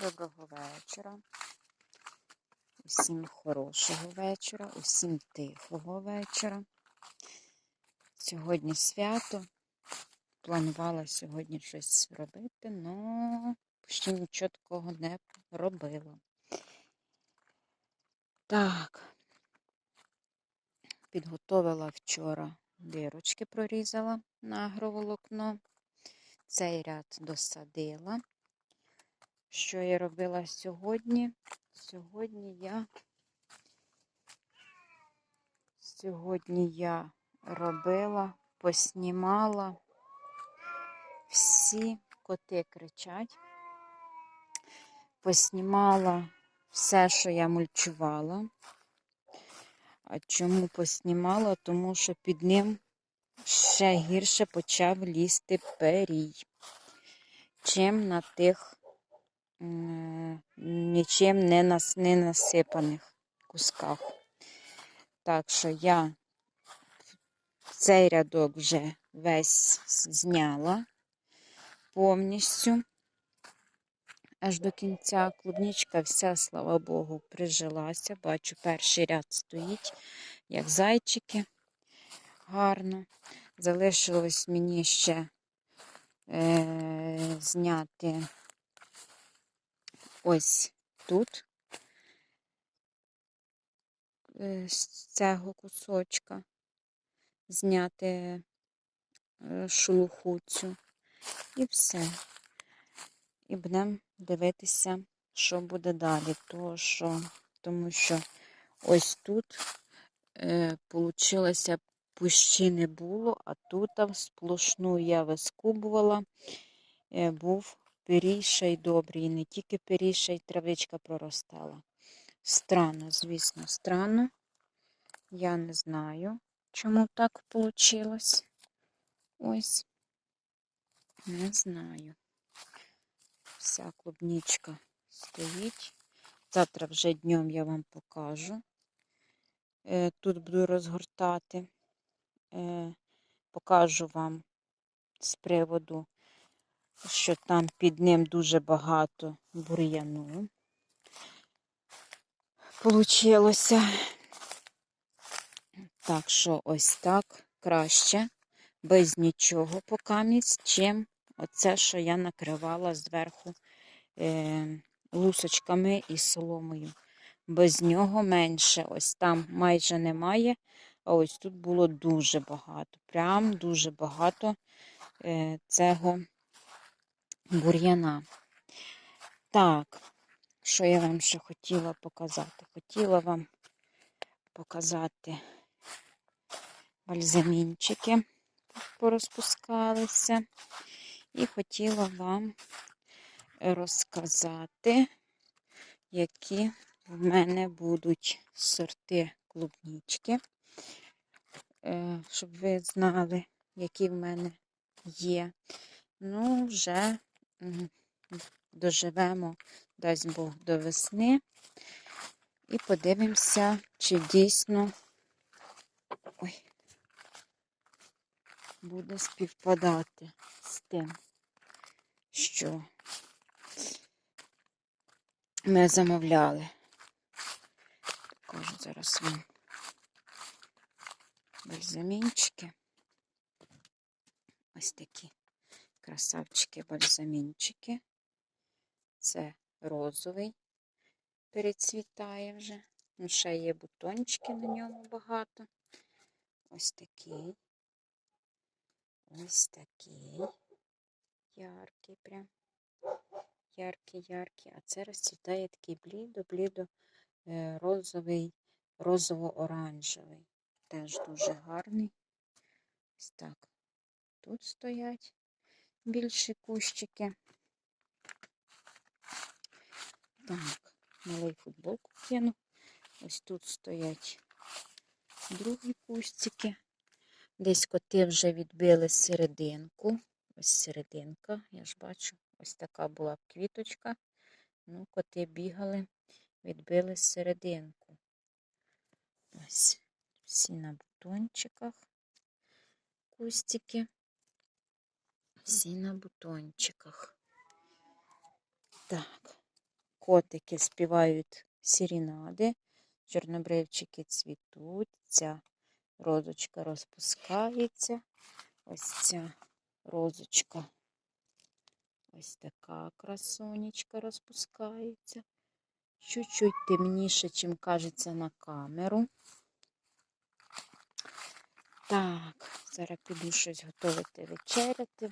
Доброго вечора. Усім хорошого вечора, усім тихого вечора. Сьогодні свято. Планувала сьогодні щось робити, але ще нічого такого не робила. Так, підготовила вчора дирочки, прорізала на агроволокно. Цей ряд досадила. Що я робила сьогодні? Сьогодні я сьогодні я робила, поснімала всі коти кричать, поснімала все, що я мульчувала. А чому поснімала? Тому що під ним ще гірше почав лізти перій, чим на тих нічим не, нас, не насипаних кусках. Так що я цей рядок вже весь зняла повністю аж до кінця. Клубничка вся, слава Богу, прижилася. Бачу, перший ряд стоїть, як зайчики. Гарно. Залишилось мені ще е, зняти ось тут е, з цього кусочка зняти е, шелуху цю і все. І будемо дивитися, що буде далі. То, що, Тому що ось тут е, пущі не було, а тут сплошну я вискубувала, е, був пиріша й добрий. І не тільки пиріша, й травичка проростала. Странно, звісно, странно. Я не знаю, чому так вийшло. Ось, не знаю. Вся клубничка стоїть. Завтра вже днем я вам покажу. Е, тут буду розгортати, е, покажу вам з приводу що там під ним дуже багато бур'яну. Получилося. Так що ось так краще, без нічого покамість, чим оце, що я накривала зверху е, лусочками і соломою. Без нього менше. Ось там майже немає, а ось тут було дуже багато. Прям дуже багато е, цього бур'яна. Так, що я вам ще хотіла показати? Хотіла вам показати бальзамінчики порозпускалися. І хотіла вам розказати, які в мене будуть сорти клубнічки, е, щоб ви знали, які в мене є. Ну, вже доживемо, дасть Бог до весни. І подивимося, чи дійсно ой, буде співпадати з тим, що ми замовляли. Покажу зараз вам бальзамінчики. Ось такі красавчики бальзамінчики. Це розовий, перецвітає вже. Ну, ще є бутончики на ньому багато. Ось такий. Ось такий. Яркий прям. Яркий, яркий. А це розцвітає такий блідо-блідо е, розовий, розово-оранжевий. Теж дуже гарний. Ось так. Тут стоять більші кущики. Так, малий футболку кину. Ось тут стоять другі кустики. Десь коти вже відбили серединку. Ось серединка, я ж бачу, ось така була квіточка. Ну, коти бігали, відбили серединку. Ось всі на бутончиках кустики всі на бутончиках. Так, котики співають сірінади, чорнобривчики цвітуть, ця розочка розпускається. Ось ця розочка. Ось така красунечка розпускається. Чуть-чуть темніше, чим кажеться на камеру. Так, зараз піду щось готувати вечеряти.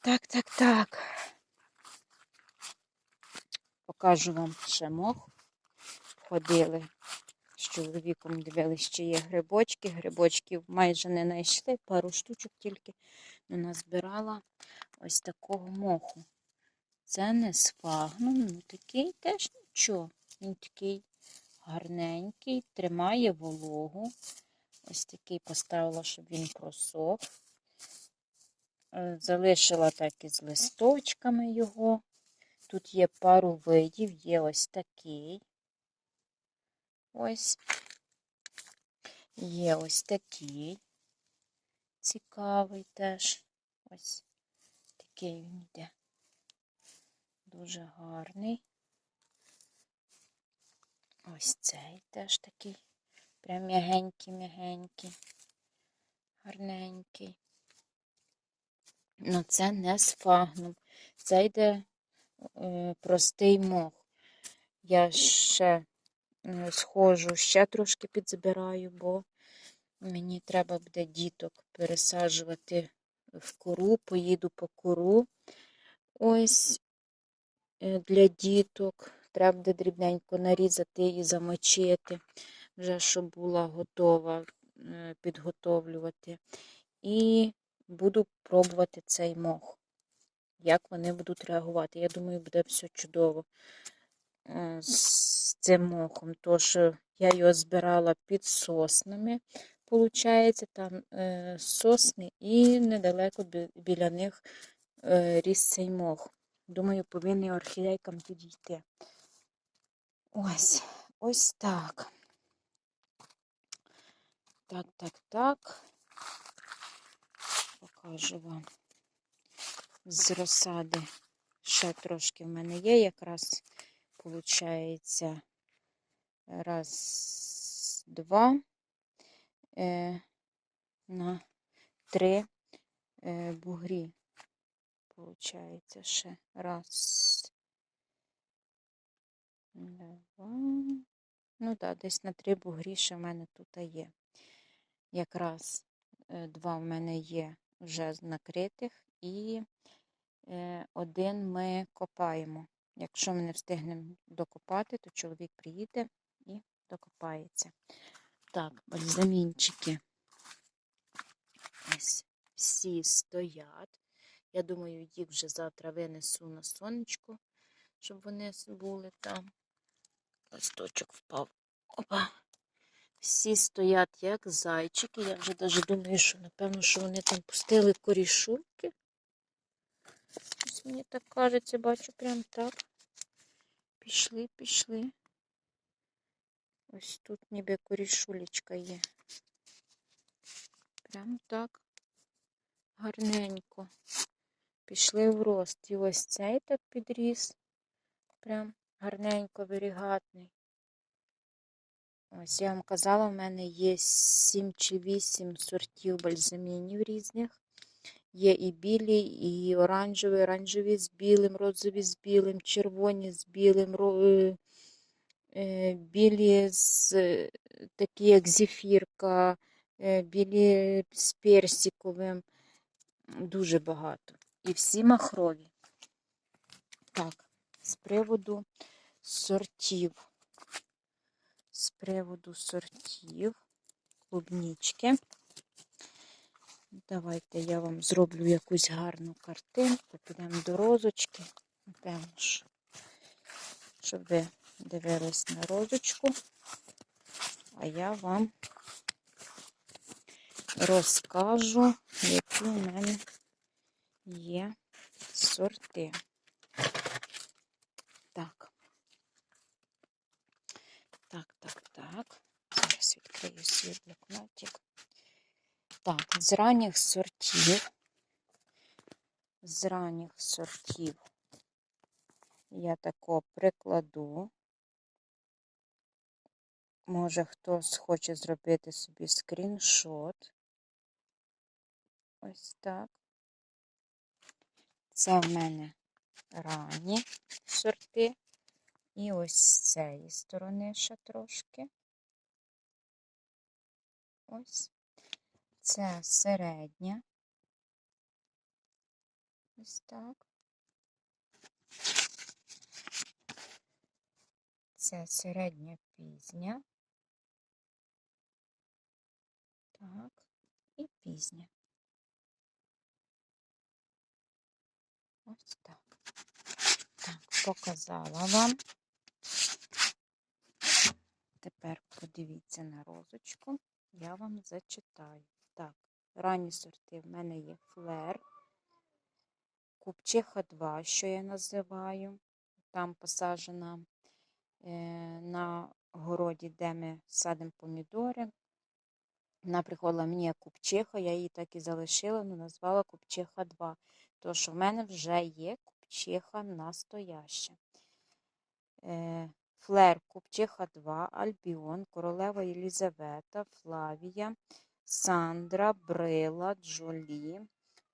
Так, так, так. Покажу вам ще мох. Ходили з чоловіком, дивилися, чи є грибочки. Грибочків майже не знайшли, пару штучок тільки ну, назбирала ось такого моху. Це не сфагнум, ну такий теж нічого. Він такий гарненький, тримає вологу. Ось такий поставила, щоб він просох. Е, Залишила так із листочками його. Тут є пару видів, є ось такий. Ось. Є ось такий. Цікавий теж. Ось такий він йде. Дуже гарний. Ось цей теж такий. Прям м'ягенький-м'ягенький. Гарненький. Ну, це не сфагнум. Це йде е, простий мох. Я ще е, схожу, ще трошки підзбираю, бо мені треба буде діток пересаджувати в кору, поїду по кору. Ось е, для діток. Треба буде дрібненько нарізати і замочити, вже щоб була готова е, підготовлювати. І буду пробувати цей мох. Як вони будуть реагувати. Я думаю, буде все чудово е, з цим мохом. Тож е, я його збирала під соснами, виходить, там сосни, і недалеко біля них ріс цей мох. Думаю, повинні орхідейкам підійти. Ось, ось так. Так, так, так. Покажу вам з розсади. Ще трошки в мене є, якраз виходить раз, два е, на три е, бугрі. Получається ще раз. Ну так, десь на три бугрі ще в мене тут є. Якраз е, два в мене є вже накритих, і е, один ми копаємо. Якщо ми не встигнемо докопати, то чоловік приїде і докопається. Так, бальзамінчики. Ось всі стоять. Я думаю, їх вже завтра винесу на сонечко, щоб вони були там. Листочок впав. Опа. Всі стоять як зайчики. Я вже навіть думаю, що напевно, що вони там пустили корішульки. Ось мені так кажеться, бачу прям так. Пішли, пішли. Ось тут ніби корішулечка є. Прям так гарненько. Пішли в рост. І ось цей так підріс. Прям гарненько вирігатний. Ось я вам казала, в мене є 7 чи 8 сортів бальзамінів різних. Є і білі, і оранжеві, оранжеві з білим, розові з білим, червоні з білим, е, е, білі з е, такі, як зефірка, білі з персиковим. Дуже багато. І всі махрові. Так, з приводу сортів. З приводу сортів клубнічки. Давайте я вам зроблю якусь гарну картинку. Підемо до розочки. Що- щоб ви дивились на розочку. А я вам розкажу, які у мене є сорти. Так. Так, так, так. Зараз відкрию свій блокнотик. Так, з ранніх сортів. З ранніх сортів Я тако прикладу. Може, хтось хоче зробити собі скріншот. Ось так. Це в мене ранні сорти. І ось з цієї сторони ще трошки. Ось. Це середня. Ось так. Це середня пізня. Так, і пізня. Ось так. Так, показала вам. Тепер подивіться на розочку, я вам зачитаю. Так, ранні сорти в мене є флер, купчиха 2, що я називаю. Там посаджена е, на городі, де ми садимо помідори. Вона приходила мені купчиха, я її так і залишила, але назвала купчиха 2. Тому що в мене вже є купчиха настояща. Е, Флер, Купчиха 2, Альбіон, Королева Єлізавета, Флавія, Сандра, Брила, Джолі,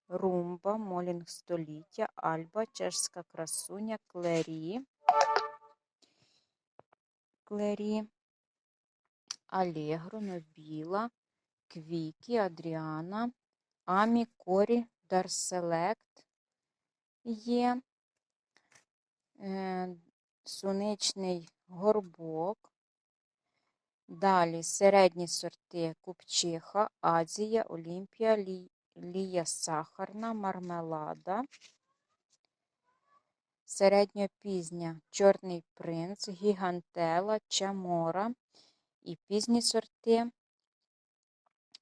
Румба, Молінг століття, Альба, Чешська красуня, Клері, Клері, Алегро, Нобіла, Квікі, Адріана, Амі, Корі, Дарселект є. Е, Суничний горбок. Далі середні сорти купчиха, Азія, Олімпія, Лі- Лія сахарна, мармелада. Середньопізня Чорний принц, гігантела, чамора і пізні сорти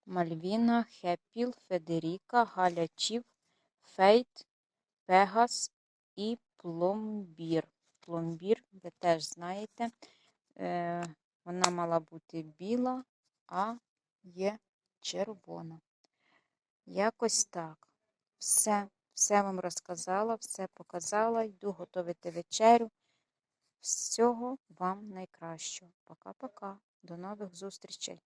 Мальвіна, Хепіл, Федеріка, Галячів, Фейт, Пегас і Пломбір. Пломбір, ви теж знаєте, е, вона мала бути біла, а є червона. Якось так. Все, все вам розказала, все показала. Йду готувати вечерю. Всього вам найкращого. Пока-пока. До нових зустрічей.